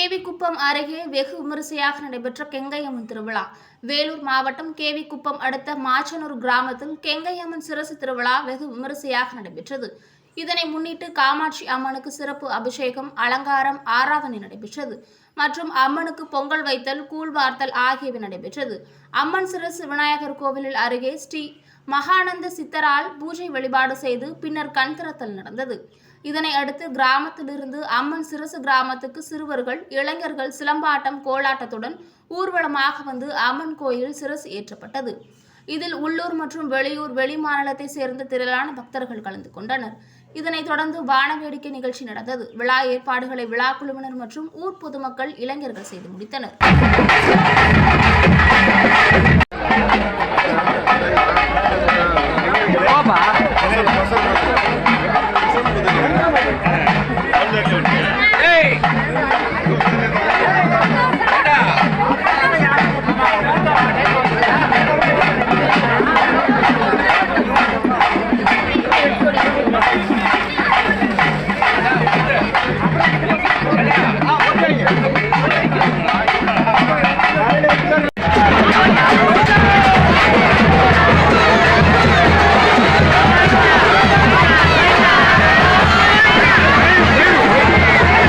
கேவிக்குப்பம் அருகே வெகு விமரிசையாக நடைபெற்ற கெங்கையம்மன் திருவிழா. வேலூர் மாவட்டம் கேவிக்குப்பம் அடுத்த மாச்சனூர் கிராமத்தில் கெங்கையம்மன் சிரசு திருவிழா வெகு விமரிசையாக நடைபெற்றது. இதனை முன்னிட்டு காமாட்சி அம்மனுக்கு சிறப்பு அபிஷேகம் அலங்காரம் ஆராதனை நடைபெற்றது. மற்றும் அம்மனுக்கு பொங்கல் வைத்தல் கூழ் வார்த்தல் ஆகியவை நடைபெற்றது. அம்மன் சிறசு விநாயகர் கோவிலில் அருகே ஸ்ரீ மகானந்த சித்தரால் பூஜை வழிபாடு செய்து பின்னர் கண் திறத்தல் நடந்தது. இதனை அடுத்து கிராமத்திலிருந்து அம்மன் சிறசு கிராமத்துக்கு சிறுவர்கள் இளைஞர்கள் சிலம்பாட்டம் கோலாட்டத்துடன் ஊர்வலமாக வந்து அம்மன் கோயில் சிறசு ஏற்றப்பட்டது. இதில் உள்ளூர் மற்றும் வெளியூர் வெளி மாநிலத்தை சேர்ந்த திரளான பக்தர்கள் கலந்து கொண்டனர். இதனைத் தொடர்ந்து வான வேடிக்கை நிகழ்ச்சி நடந்தது. விழா ஏற்பாடுகளை விழா குழுவினர் மற்றும் ஊர் பொதுமக்கள் இளைஞர்கள் செய்து முடித்தனர்.